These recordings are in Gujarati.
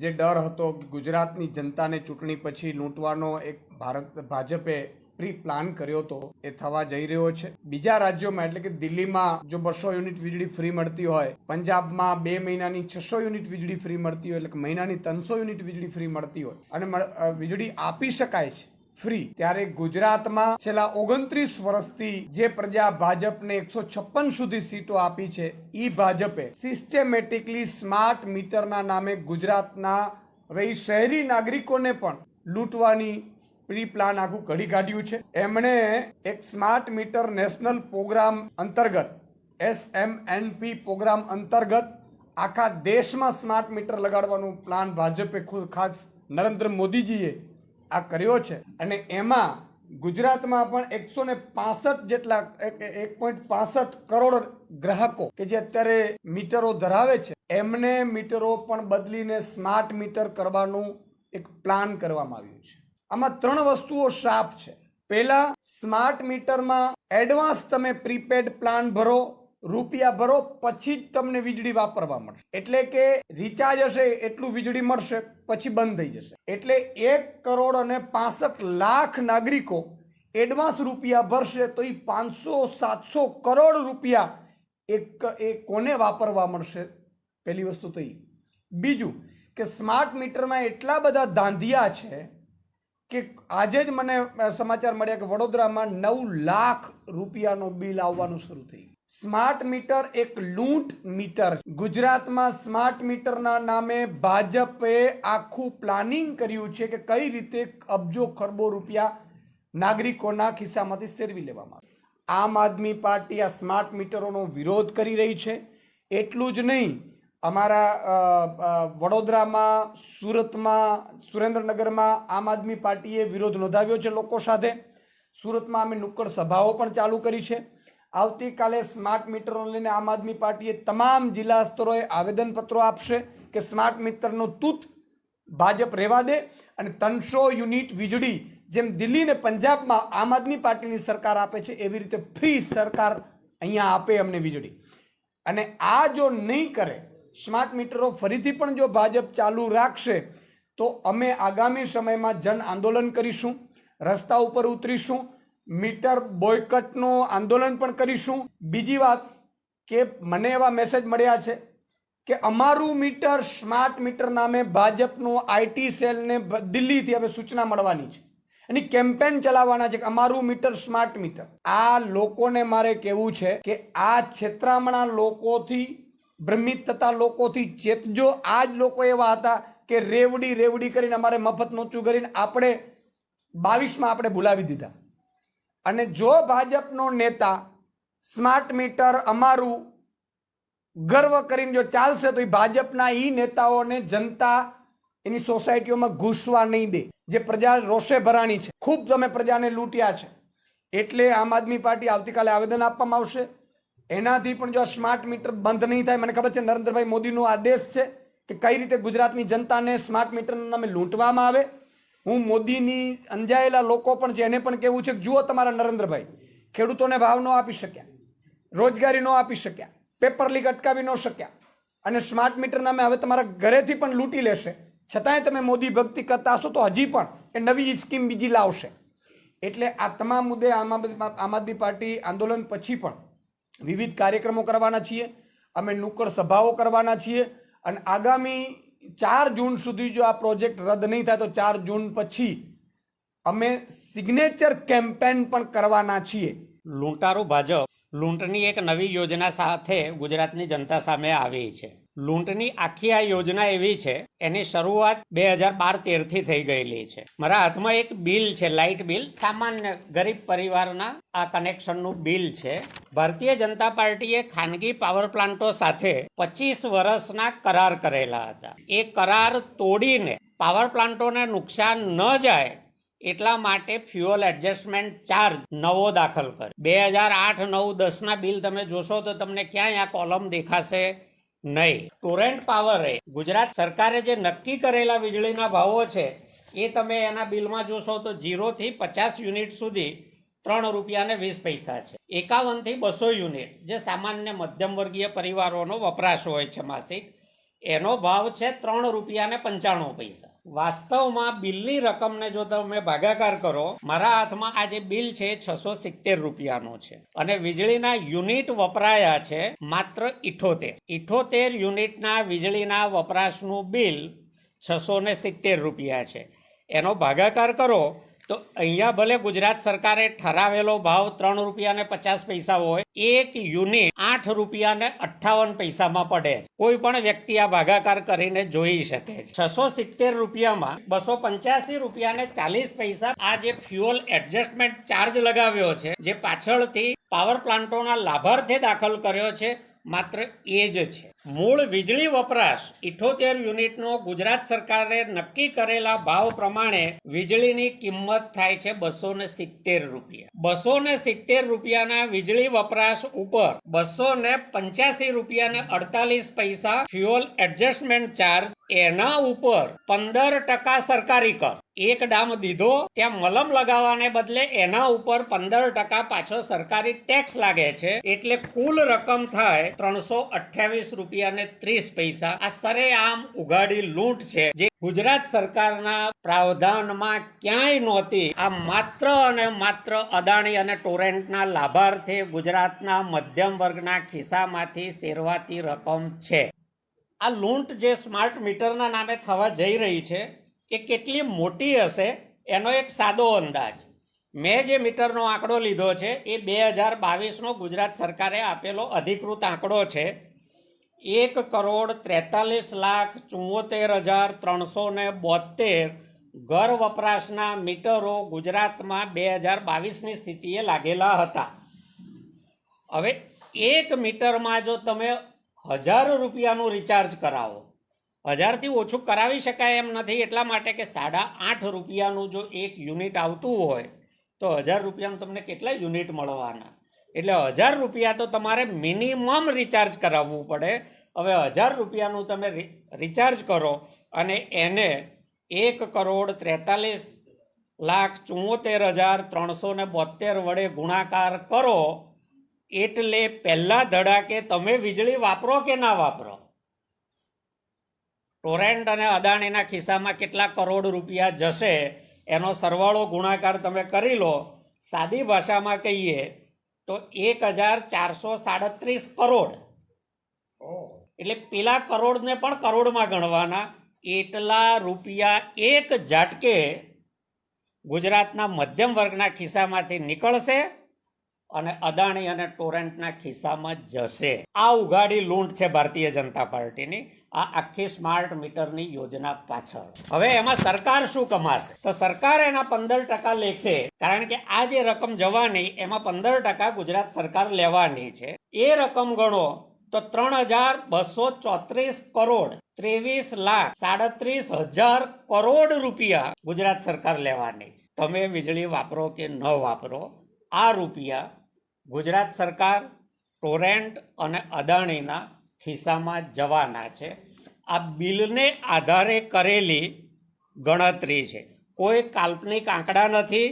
જે ડર હતો કે ગુજરાતની જનતાને ચૂંટણી પછી લૂંટવાનો એક ભારત, ભાજપે પ્રી પ્લાન કર્યો હતો એ થવા જઈ રહ્યો છે. બીજા રાજ્યોમાં, એટલે કે દિલ્હીમાં જો બસો યુનિટ વીજળી ફ્રી મળતી હોય, પંજાબમાં બે મહિનાની છસો યુનિટ વીજળી ફ્રી મળતી હોય, એટલે કે મહિનાની ત્રણસો યુનિટ વીજળી ફ્રી મળતી હોય, અને વીજળી આપી શકાય છે. ફ્રી ત્યારે ગુજરાતમાં છેલ્લા ઓગણત્રીસ વર્ષથી જે પ્રજા ભાજપને એકસો છપ્પન સુધી સીટો આપી છે, ઈ ભાજપે સિસ્ટેમેટિકલી સ્માર્ટ મીટરના નામે ગુજરાતના હવે શહેરી નાગરિકોને પણ લૂંટવાની પ્રી પ્લાન આખું ઘડી કાઢ્યું છે. એમણે એક સ્માર્ટ મીટર નેશનલ પ્રોગ્રામ અંતર્ગત S M N P program અંતર્ગત આખા દેશમાં સ્માર્ટ મીટર લગાડવાનું પ્લાન ભાજપે ખાસ નરેન્દ્ર મોદીજીએ આ કર્યો છે. અને એમાં ગુજરાતમાં પણ એકસો ને પાસઠ જેટલા, એક પોઈન્ટ પાસઠ કરોડ ગ્રાહકો કે જે અત્યારે મીટરો ધરાવે છે, એમને મીટરો પણ બદલીને સ્માર્ટ મીટર કરવાનું એક પ્લાન કરવામાં આવ્યું છે. આમાં ત્રણ વસ્તુઓ શાપ છે. પહેલા, સ્માર્ટ મીટરમાં એડવાન્સ તમે પ્રીપેડ પ્લાન ભરો રૂપિયા ભરો, પછી જ તમને વીજળી વાપરવા મળશે. એટલે કે રિચાર્જ હશે, એટલું વીજળી મળશે, પછી બંધ થઈ જશે. એટલે એક કરોડ અને પાસઠ લાખ નાગરિકો એડવાન્સ રૂપિયા ભરશે, તો એ પાંચસો, સાતસો કરોડ રૂપિયા એક, એ કોને વાપરવા મળશે? પહેલી વસ્તુ તો એ બીજું કે સ્માર્ટ મીટરમાં એટલા બધા ધાંધિયા છે કે આજે જ મને સમાચાર મળ્યા કે વડોદરામાં નવ લાખ રૂપિયાનો બિલ આવવાનું શરૂ થઈ ગયું. સ્માર્ટ મીટર એક લૂંટ મીટર. ગુજરાતમાં સ્માર્ટ મીટરના નામે ભાજપે આખું પ્લાનિંગ કર્યું છે કે કઈ રીતે અબજો ખરબો રૂપિયા નાગરિકોના ખિસ્સામાંથી સેરવી લેવામાં આમ આદમી પાર્ટી આ સ્માર્ટ મીટરોનો વિરોધ કરી રહી છે. એટલું જ નહીં, અમારા વડોદરામાં, સુરતમાં, સુરેન્દ્રનગરમાં આમ આદમી પાર્ટીએ વિરોધ નોંધાવ્યો છે લોકો સાથે. સુરતમાં અમે નુક્કડ સભાઓ પણ ચાલુ કરી છે. આવતીકાલે સ્માર્ટ મીટરો લઈને આમ આદમી પાર્ટીએ તમામ જિલ્લા સ્તરોએ આવેદનપત્રો આપશે કે સ્માર્ટ મીટરનું તૂત ભાજપ રહેવા દે અને ત્રણસો યુનિટ વીજળી જેમ દિલ્હી ને પંજાબમાં આમ આદમી પાર્ટીની સરકાર આપે છે, એવી રીતે ફ્રી સરકાર અહીંયા આપે અમને વીજળી. અને આ જો નહીં કરે, સ્માર્ટ મીટરો ફરીથી પણ જો ભાજપ ચાલુ રાખશે, તો અમે આગામી સમયમાં જન આંદોલન કરીશું, રસ્તા ઉપર ઉતરીશું મીટર બોયકટનું આંદોલન પણ કરીશું. બીજી વાત કે મને એવા મેસેજ મળ્યા છે કે અમારું મીટર સ્માર્ટ મીટર નામે ભાજપનું આઈટી સેલને દિલ્હીથી હવે સૂચના મળવાની છે. એની કેમ્પેન ચલાવવાના છે કે અમારું મીટર સ્માર્ટ મીટર. આ લોકોને મારે કહેવું છે કે આ છેતરામણા લોકોથી, ભ્રમિત થતા લોકોથી ચેતજો. આ જ લોકો એવા હતા કે રેવડી રેવડી કરીને અમારે મફત નોચું કરીને આપણે બાવીસમાં આપણે ભૂલાવી દીધા. અને જો ભાજપનો નેતા સ્માર્ટ મીટર અમારું ગર્વ કરીને જો ચાલશે, તો એ ભાજપના એ નેતાઓને જનતા એની સોસાયટીઓમાં ઘૂસવા નહીં દે. જે પ્રજા રોષે ભરાણી છે. ખૂબ તમે પ્રજાને લૂંટ્યા છે. એટલે આમ આદમી પાર્ટી આવતીકાલે આવેદન આપવામાં આવશે. એનાથી પણ જો સ્માર્ટ મીટર બંધ નહીં થાય, મને ખબર છે નરેન્દ્રભાઈ મોદીનો આદેશ છે કે કઈ રીતે ગુજરાતની જનતાને સ્માર્ટ મીટરના નામે લૂંટવામાં આવે. હું મોદીની અંજાયેલા લોકો પણ છે, એને પણ કહેવું છે કે જુઓ તમારા નરેન્દ્રભાઈ, ખેડૂતોને ભાવ ન આપી શક્યા, રોજગારી ન આપી શક્યા, પેપર લીક અટકાવી ન શક્યા અને સ્માર્ટ મીટર નામે હવે તમારા ઘરેથી પણ લૂંટી લેશે. છતાંય તમે મોદી ભક્તિ કરતા હશો તો હજી પણ એ નવી સ્કીમ બીજી લાવશે. એટલે આ તમામ મુદ્દે આમ આમ આદમી પાર્ટી આંદોલન પછી પણ વિવિધ કાર્યક્રમો કરવાના છીએ, અમે નુક્કડ સભાઓ કરવાના છીએ અને આગામી ચાર જૂન સુધી જો આ પ્રોજેક્ટ રદ નહીં થાય તો ચાર જૂન પછી અમે સિગ્નેચર કેમ્પેન પણ કરવાના છીએ. લૂંટારું ભાજપ લૂંટની એક નવી યોજના સાથે ગુજરાતની જનતા સામે આવી છે. લૂંટની આખી આ યોજના એવી છે, એની શરૂઆત બે હજાર બાર તેરથી થઈ ગયેલી છે. મારા હાથમાં એક બિલ છે, લાઇટ બિલ. સામાન્ય ગરીબ પરિવારના આ કનેક્શનનું બિલ છે. ભારતીય જનતા પાર્ટીએ ખાનગી પાવર પ્લાન્ટો સાથે પચીસ વર્ષના કરાર કરેલા હતા. એ કરાર તોડીને પાવર પ્લાન્ટોને નુકસાન ન જાય એટલા માટે ફ્યુઅલ એડજસ્ટમેન્ટ ચાર્જ નવો દાખલ કર્યો. બે હજાર આઠ નવ દસના બિલ તમે જોશો તો તમને ક્યાંય આ કોલમ દેખાશે. નહીં. ટોરેન્ટ પાવરે ગુજરાત સરકારે જે નક્કી કરેલા વીજળીના ભાવો છે, એ તમે એના બિલમાં જોશો તો જીરોથી પચાસ યુનિટ સુધી ત્રણ રૂપિયાને વીસ પૈસા છે. એકાવનથી બસો યુનિટ, જે સામાન્ય મધ્યમ વર્ગીય પરિવારોનો વપરાશ હોય છે માસિક. એનો ભાવ છે ત્રણ રૂપિયા ને પંચાણું પૈસા. વાસ્તવમાં બિલની રકમને જો તમે ભાગાકાર કરો, મારા હાથમાં આ જે બિલ છે છસો સિત્તેર રૂપિયાનું છે. અને વીજળીના યુનિટ વપરાયા છે માત્ર ઇઠોતેર. ઇઠોતેર યુનિટના વીજળીના વપરાશનું બિલ છસો ને સિત્તેર રૂપિયા છે. એનો ભાગાકાર કરો તો અહીંયા ભલે ગુજરાત સરકારે ઠરાવેલો ભાવ ત્રણ રૂપિયા ને પચાસ પૈસા હોય, એક યુનિટ આઠ રૂપિયા ને અઠ્ઠાવન પૈસામાં પડે કોઈ પણ વ્યક્તિ આ ભાગાકાર કરીને જોઈ શકે છસો સિત્તેર રૂપિયામાં બસો પંચ્યાસી રૂપિયા ને ચાલીસ પૈસા આ જે ફ્યુઅલ એડજસ્ટમેન્ટ ચાર્જ લગાવ્યો છે, જે પાછળથી પાવર પ્લાન્ટોના લાભાર્થે દાખલ કર્યો છે, માત્ર એ જ છે. મૂળ વીજળી વપરાશ ઇઠોતેર યુનિટનો ગુજરાત સરકારે નક્કી કરેલા ભાવ પ્રમાણે વીજળીની કિંમત થાય છે બસો ને સિત્તેર રૂપિયા. બસો ને સિત્તેર રૂપિયાના વીજળી વપરાશ ઉપર બસો ને પંચ્યાસી રૂપિયા ને અડતાલીસ પૈસા ફ્યુઅલ એડજસ્ટમેન્ટ ચાર્જ એના ઉપર પંદર ટકા સરકારી કર. એક ડામ દીધો, ત્યાં મલમ લગાવવાને બદલે એના ઉપર પંદર ટકા પાછો સરકારી ટેક્સ લાગે છે, એટલે કુલ રકમ થાય ત્રણસો અઠ્યાવીસ રૂપિયા ને ત્રીસ પૈસા. આ સરેઆમ ઉગાડી લૂંટ છે. જે ગુજરાત સરકારના પ્રાવધાનમાં ક્યાંય નહોતી. આ માત્ર અને માત્ર અદાણી અને ટોરેન્ટના લાભાર્થે ગુજરાતના મધ્યમ વર્ગના ખિસ્સામાંથી શેરવાતી રકમ છે. આ લૂંટ જે સ્માર્ટ મીટરના નામે થવા જઈ રહી છે, એ કેટલી મોટી હશે, એનો એક સાદો અંદાજ. મેં જે મીટરનો આંકડો લીધો છે, એ બે હજાર બાવીસનો ગુજરાત સરકારે આપેલો અધિકૃત આંકડો છે. એક કરોડ ત્રેતાલીસ લાખ ચુંવોતેર હજાર ત્રણસો ને બોતેર ઘર વપરાશના મીટરો ગુજરાતમાં બે હજાર બાવીસની સ્થિતિએ લાગેલા હતા. હવે એક મીટરમાં જો તમે હજાર રૂપિયાનું રિચાર્જ કરાવો, હજારથી ઓછું કરાવી શકાય એમ નથી, એટલા માટે કે સાડા આઠ રૂપિયાનું જો એક યુનિટ આવતું હોય, તો હજાર રૂપિયાનું તમને કેટલા યુનિટ મળવાના? એટલે હજાર રૂપિયા તો તમારે મિનિમમ રિચાર્જ કરાવવું પડે. હવે હજાર રૂપિયાનું તમે રિચાર્જ કરો અને એને એક કરોડ ત્રેતાલીસ લાખ ચુમ્મોતેર હજાર ત્રણસો ને બોતેર વડે ગુણાકાર કરો એટલે પહેલાં ધડાકે તમે વીજળી વાપરો કે ના વાપરો? ટોરેન્ટ અને અદાણીના ખિસ્સામાં કેટલા કરોડ રૂપિયા જશે એનો સરવાળો ગુણાકાર તમે કરી લો. સાદી ભાષામાં કહીએ તો એક હજાર ચારસો સાડત્રીસ કરોડ. એટલે પેલા કરોડને પણ કરોડમાં ગણવાના. એટલા રૂપિયા એક ઝાટકે ગુજરાતના મધ્યમ વર્ગના ખિસ્સામાંથી નીકળશે. અને અદાણી અને ટોરેન્ટના ખિસ્સામાં જશે. આ ઉઘાડી લૂંટ છે ભારતીય જનતા પાર્ટીની. આ આખી સ્માર્ટ મીટરની યોજના પાછળ. હવે એમાં સરકાર શું કમાશે? તો સરકાર એના પંદર ટકા લેખે. કારણ કે આ જે રકમ જવાની, એમાં પંદર ટકા ગુજરાત સરકાર લેવાની છે. એ રકમ ગણો તો ત્રણ હજાર બસો ચોત્રીસ કરોડ, ત્રેવીસ લાખ સાડત્રીસ હજાર કરોડ રૂપિયા ગુજરાત સરકાર લેવાની છે. તમે વીજળી વાપરો કે ન વાપરો, આ રૂપિયા ગુજરાત સરકાર ટોરેન્ટ અને અદાણીના ખિસ્સામાં જવાના છે. આ બિલને આધારે કરેલી ગણતરી છે. કોઈ કાલ્પનિક આંકડા નથી,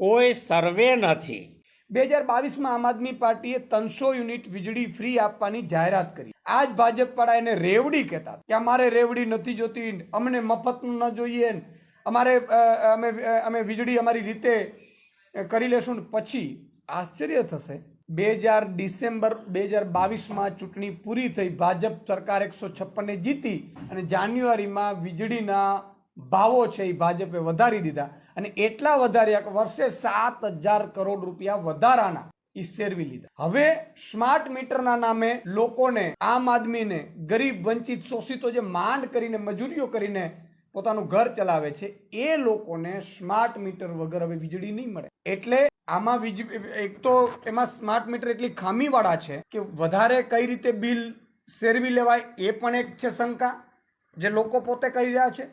કોઈ સર્વે નથી. બે હજાર બાવીસમાં આમ આદમી પાર્ટીએ ત્રણસો યુનિટ વીજળી ફ્રી આપવાની જાહેરાત કરી. આ જ ભાજપવાળા એને રેવડી કહેતા કે અમારે રેવડી નથી જોતી, અમને મફતનું ન જોઈએ, અમારે અમે અમે વીજળી અમારી રીતે કરી લેશું પછી આશ્ચર્ય થશે. બે હજાર ડિસેમ્બર, બે હજાર બાવીસમાં ચૂંટણી પૂરી થઈ. ભાજપ સરકાર એકસો છપ્પનને જીતી અને જાન્યુઆરીમાં વીજળીના ભાવો છે એ ભાજપે વધારી દીધા. અને એટલા વધાર્યા વર્ષે સાત હજાર કરોડ રૂપિયા વધારાના એ શેરવી લીધા. હવે સ્માર્ટ મીટરના નામે લોકોને, આમ આદમીને, ગરીબ, વંચિત, શોષિતો જે માંડ કરીને, મજૂરીઓ કરીને પોતાનું ઘર ચલાવે છે, એ લોકોને સ્માર્ટ મીટર વગર હવે વીજળી નહીં મળે. એટલે આમાં વીજ એક તો એમાં સ્માર્ટ મીટર એટલી ખામીવાળા છે કે વધારે કઈ રીતે બિલ શેરવી લેવાય, એ પણ એક છે શંકા જે લોકો પોતે કહી રહ્યા છે.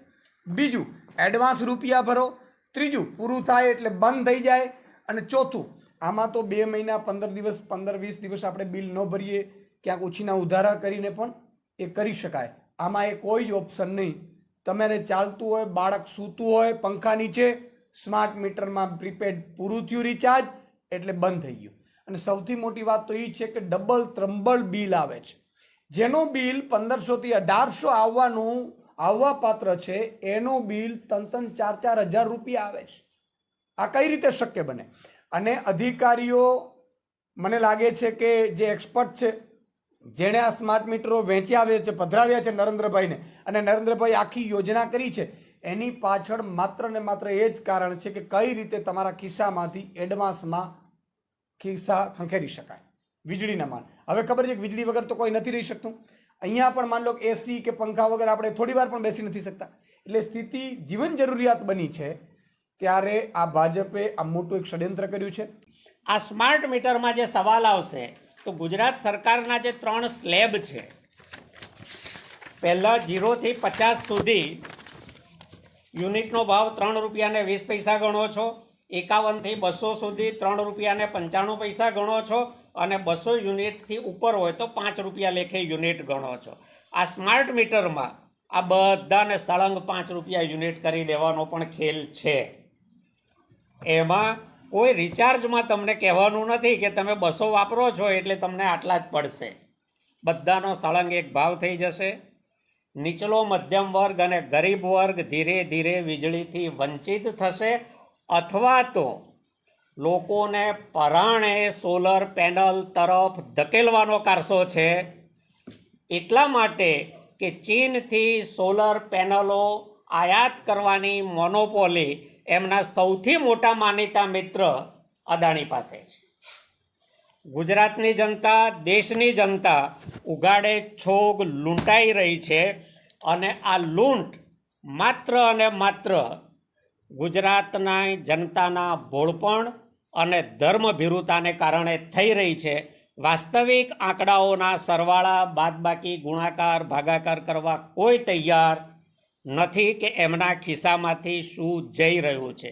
બીજું એડવાન્સ રૂપિયા ભરો. ત્રીજું, પૂરું થાય એટલે બંધ થઈ જાય. અને ચોથું, આમાં તો બે મહિના, પંદર દિવસ, પંદર વીસ દિવસ આપણે બિલ ન ભરીએ, ક્યાંક ઓછીના ઉધારા કરીને પણ એ કરી શકાય. આમાં એ કોઈ જ ઓપ્શન નહીં. તમારે ચાલતું હોય, બાળક સૂતું હોય, પંખા નીચે સ્માર્ટ મીટરમાં પ્રીપેડ પૂરું થયું રિચાર્જ એટલે બંધ થઈ ગયું. અને સૌથી મોટી વાત તો એ છે કે ડબલ ત્રંબલ બિલ આવે છે. જેનું બિલ પંદરસોથી અઢારસો આવવાનું, આવવા પાત્ર છે, એનું બિલ ત્રણ ત્રણ ચાર ચાર હજાર રૂપિયા આવે છે. આ કઈ રીતે શક્ય બને? અને અધિકારીઓ, મને લાગે છે કે જે એક્સપર્ટ છે જેણે આ સ્માર્ટ મીટરો વેચ્યા છે, પધરાવ્યા છે નરેન્દ્રભાઈને અને નરેન્દ્રભાઈ આખી યોજના કરી છે. એની પાછળ માત્ર ને માત્ર એ જ કારણ છે કે કઈ રીતે તમારા ખિસ્સામાંથી એડવાન્સમાં ખિસ્સા ખંખેરી શકાય. વીજળીના માન હવે ખબર છે કે વીજળી વગર તો કોઈ નથી રહી શકતું? અહીંયા પણ માન લો એસી કે પંખા વગર આપણે થોડી વાર પણ બેસી નથી શકતા. એટલે સ્થિતિ જીવન જરૂરિયાત બની છે ત્યારે આ ભાજપે આ મોટું એક ષડયંત્ર કર્યું છે. આ સ્માર્ટ મીટરમાં જે સવાલ આવશે તો ગુજરાત સરકારના જે ત્રણ સ્લેબ છે, પહેલાં જીરોથી પચાસ સુધી યુનિટનો ભાવ ત્રણ રૂપિયાને વીસ પૈસા ગણો છો એકાવનથી બસો સુધી ત્રણ રૂપિયાને પંચાણું પૈસા ગણો છો, અને બસો યુનિટથી ઉપર હોય તો પાંચ રૂપિયા લેખે યુનિટ ગણો છો. આ સ્માર્ટ મીટરમાં આ બધાને સળંગ પાંચ રૂપિયા યુનિટ કરી દેવાનો પણ ખેલ છે. એમાં કોઈ રિચાર્જમાં તમને કહેવાનું નથી કે તમે બસો વાપરો છો એટલે તમને આટલા જ પડશે. બધાનો સળંગ એક ભાવ થઈ જશે. નીચલો મધ્યમ વર્ગ અને ગરીબ વર્ગ ધીરે ધીરે વીજળીથી વંચિત થશે અથવા તો લોકોને પરાણે સોલર પેનલ તરફ ધકેલવાનો કારસો છે. એટલા માટે કે ચીનથી સોલર પેનલો આયાત કરવાની મોનોપોલી એમના સૌથી મોટા માનીતા મિત્ર અદાણી પાસે છે. ગુજરાતની જનતા, દેશની જનતા ઉગાડે છોગ લૂંટાઈ રહી છે અને આ લૂંટ માત્ર અને માત્ર ગુજરાતના જનતાના ભોળપણ અને ધર્મભીરુતાને કારણે થઈ રહી છે. વાસ્તવિક આંકડાઓના સરવાળા, બાદબાકી, ગુણાકાર, ભાગાકાર કરવા કોઈ તૈયાર નથી કે એમના ખિસ્સામાંથી શું જઈ રહ્યું છે.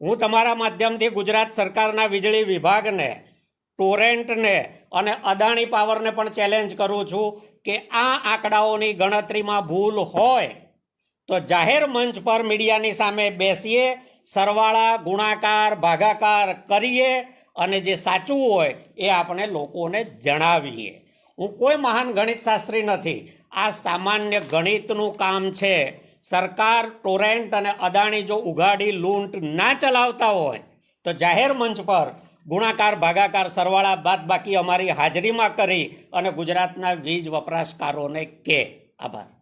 હું તમારા માધ્યમથી ગુજરાત સરકારના વીજળી વિભાગને, ટોરેન્ટને અને અદાણી પાવરને પણ ચેલેન્જ કરું છું કે આ આંકડાઓની ગણતરીમાં ભૂલ હોય તો જાહેર મંચ પર મીડિયાની સામે બેસીએ, સરવાળા, ગુણાકાર, ભાગાકાર કરીએ અને જે સાચું હોય એ આપણે લોકોને જણાવીએ. હું કોઈ મહાન ગણિત શાસ્ત્રી નથી. આ સામાન્ય ગણિતનું કામ છે. સરકાર, ટોરેન્ટ અને અદાણી જો ઉઘાડી, લૂંટ ના ચલાવતા હોય, તો જાહેર મંચ પર ગુણાકાર, ભાગાકાર, સરવાળા બાદ બાકી અમારી હાજરીમાં કરી અને ગુજરાતના વીજ વપરાશકારોને કે. આભાર.